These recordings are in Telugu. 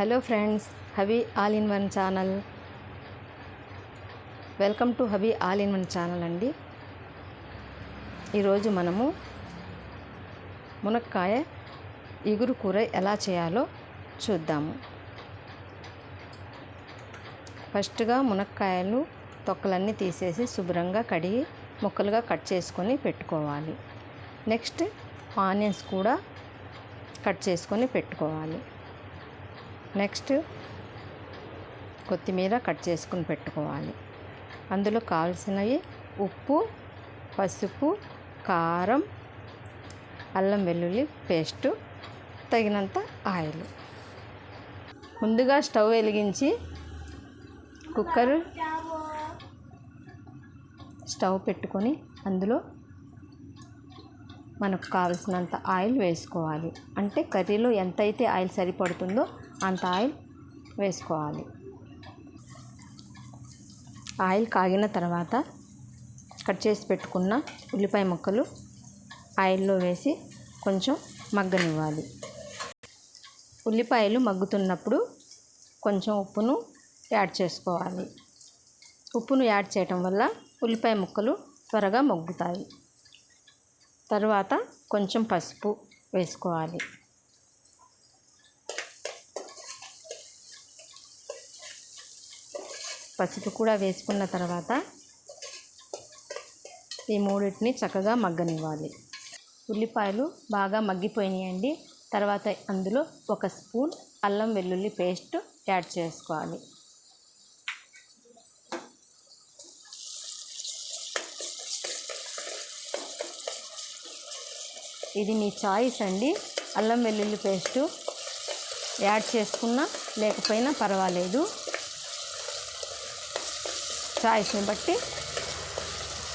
Hello friends Havi all in one channel. Welcome to Havi all in one channel అండి. ఈరోజు మనము మునక్కాయ ఇగురు కూర ఎలా చేయాలో చూద్దాము. ఫస్ట్గా మునక్కాయలు తొక్కలన్నీ తీసేసి శుభ్రంగా కడిగి ముక్కలుగా కట్ చేసుకొని పెట్టుకోవాలి. నెక్స్ట్ ఆనియన్స్ కూడా కట్ చేసుకొని పెట్టుకోవాలి. నెక్స్ట్ కొత్తిమీర కట్ చేసుకుని పెట్టుకోవాలి. అందులో కావాల్సినవి ఉప్పు పసుపు కారం అల్లం వెల్లుల్లి పేస్టు తగినంత ఆయిల్. ముందుగా స్టవ్ వెలిగించి కుక్కర్ స్టవ్ పెట్టుకొని అందులో మనకు కావలసినంత ఆయిల్ వేసుకోవాలి. అంటే కర్రీలో ఎంత అయితే ఆయిల్ సరిపడుతుందో అంత ఆయిల్ వేసుకోవాలి. ఆయిల్ కాగిన తర్వాత కట్ చేసి పెట్టుకున్న ఉల్లిపాయ ముక్కలు ఆయిల్లో వేసి కొంచెం మగ్గనివ్వాలి. ఉల్లిపాయలు మగ్గుతున్నప్పుడు కొంచెం ఉప్పును యాడ్ చేసుకోవాలి. ఉప్పును యాడ్ చేయటం వల్ల ఉల్లిపాయ ముక్కలు త్వరగా మగ్గుతాయి. తర్వాత కొంచెం పసుపు వేసుకోవాలి. పసుపు కూడా వేసుకున్న తర్వాత ఈ మూడింటిని చక్కగా మగ్గనివ్వాలి. ఉల్లిపాయలు బాగా మగ్గిపోయినాయండి. తర్వాత అందులో ఒక స్పూన్ అల్లం వెల్లుల్లి పేస్ట్ యాడ్ చేసుకోవాలి. ఇది మీ చాయిస్ అండి. అల్లం వెల్లుల్లి పేస్టు యాడ్ చేసుకున్నా లేకపోయినా పర్వాలేదు. చాయిస్ని బట్టి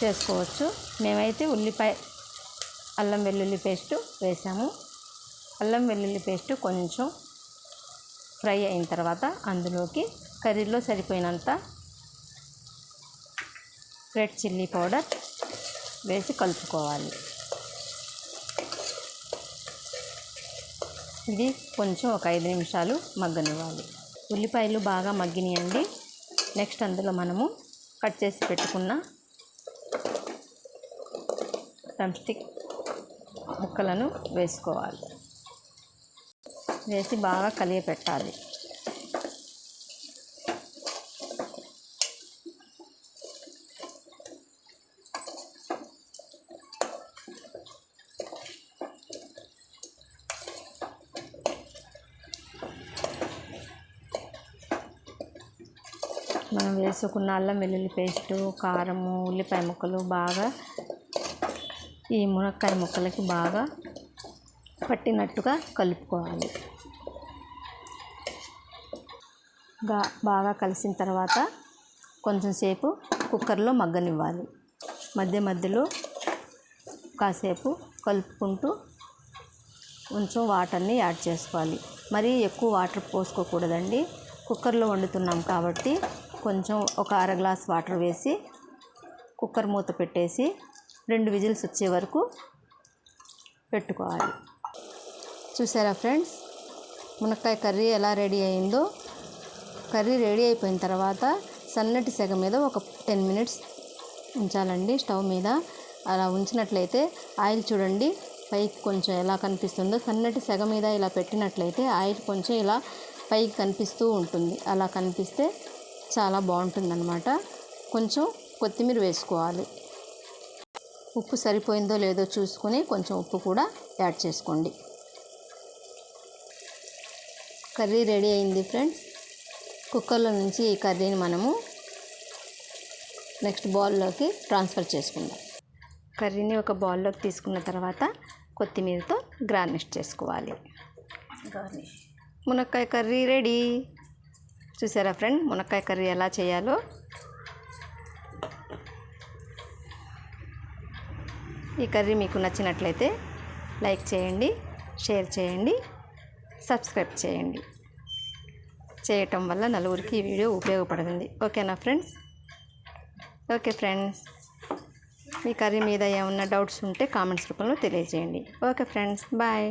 చేసుకోవచ్చు. మేమైతే ఉల్లిపాయ అల్లం వెల్లుల్లి పేస్టు వేసాము. అల్లం వెల్లుల్లి పేస్టు కొంచెం ఫ్రై అయిన తర్వాత అందులోకి కర్రీలో సరిపోయినంత రెడ్ చిల్లీ పౌడర్ వేసి కలుపుకోవాలి. ఇది కొంచెం ఒక ఐదు నిమిషాలు మగ్గనివ్వాలి. ఉల్లిపాయలు బాగా మగ్గినాయండి. నెక్స్ట్ అందులో మనము కట్ చేసి పెట్టుకున్న టమ్స్టిక్ ముక్కలను వేసుకోవాలి. వేసి బాగా కలిగి మనం వేసుకున్న అల్లం వెల్లుల్లి పేస్టు కారము ఉల్లిపాయ ముక్కలు బాగా ఈ మునక్కాయ ముక్కలకి బాగా పట్టినట్టుగా కలుపుకోవాలి. బాగా కలిసిన తర్వాత కొంచెం సేపు కుక్కర్లో మగ్గనివ్వాలి. మధ్య మధ్యలో కాసేపు కలుపుకుంటూ కొంచెం వాటర్ని యాడ్ చేసుకోవాలి. మరీ ఎక్కువ వాటర్ పోసుకోకూడదండి. కుక్కర్లో వండుతున్నాం కాబట్టి కొంచెం ఒక అర గ్లాస్ వాటర్ వేసి కుక్కర్ మూత పెట్టేసి రెండు విజిల్స్ వచ్చే వరకు పెట్టుకోవాలి. చూసారా ఫ్రెండ్స్? మునక్కాయ కర్రీ ఎలా రెడీ అయిందో? కర్రీ రెడీ అయిపోయిన తర్వాత సన్నటి సెగ మీద ఒక టెన్ మినిట్స్ ఉంచాలండి స్టవ్ మీద. అలా ఉంచినట్లయితే ఆయిల్ చూడండి పైకి కొంచెం ఎలా కనిపిస్తుందో. సన్నటి సెగ మీద ఇలా పెట్టినట్లయితే ఆయిల్ కొంచెం ఇలా పైకి కనిపిస్తూ ఉంటుంది. అలా కనిపిస్తే చాలా బాగుంటుందన్నమాట. కొంచెం కొత్తిమీర వేసుకోవాలి. ఉప్పు సరిపోయిందో లేదో చూసుకొని కొంచెం ఉప్పు కూడా యాడ్ చేసుకోండి. కర్రీ రెడీ అయింది ఫ్రెండ్స్. కుక్కర్లో నుంచి ఈ కర్రీని మనము నెక్స్ట్ బౌల్లోకి ట్రాన్స్ఫర్ చేసుకుందాం. కర్రీని ఒక బౌల్లోకి తీసుకున్న తర్వాత కొత్తిమీరతో గార్నిష్ చేసుకోవాలి. గార్నిష్. మునక్కాయ కర్రీ రెడీ. చూసారా ఫ్రెండ్? మునక్కాయ కర్రీ ఎలా చేయాలో? ఈ కర్రీ మీకు నచ్చినట్లయితే లైక్ చేయండి షేర్ చేయండి సబ్స్క్రైబ్ చేయండి. చేయటం వల్ల నలుగురికి ఈ వీడియో ఉపయోగపడుతుంది. ఓకేనా ఫ్రెండ్స్? Okay friends. మీ కర్రీ మీద ఏమన్నా డౌట్స్ ఉంటే కామెంట్స్ రూపంలో తెలియజేయండి. Okay friends. బాయ్.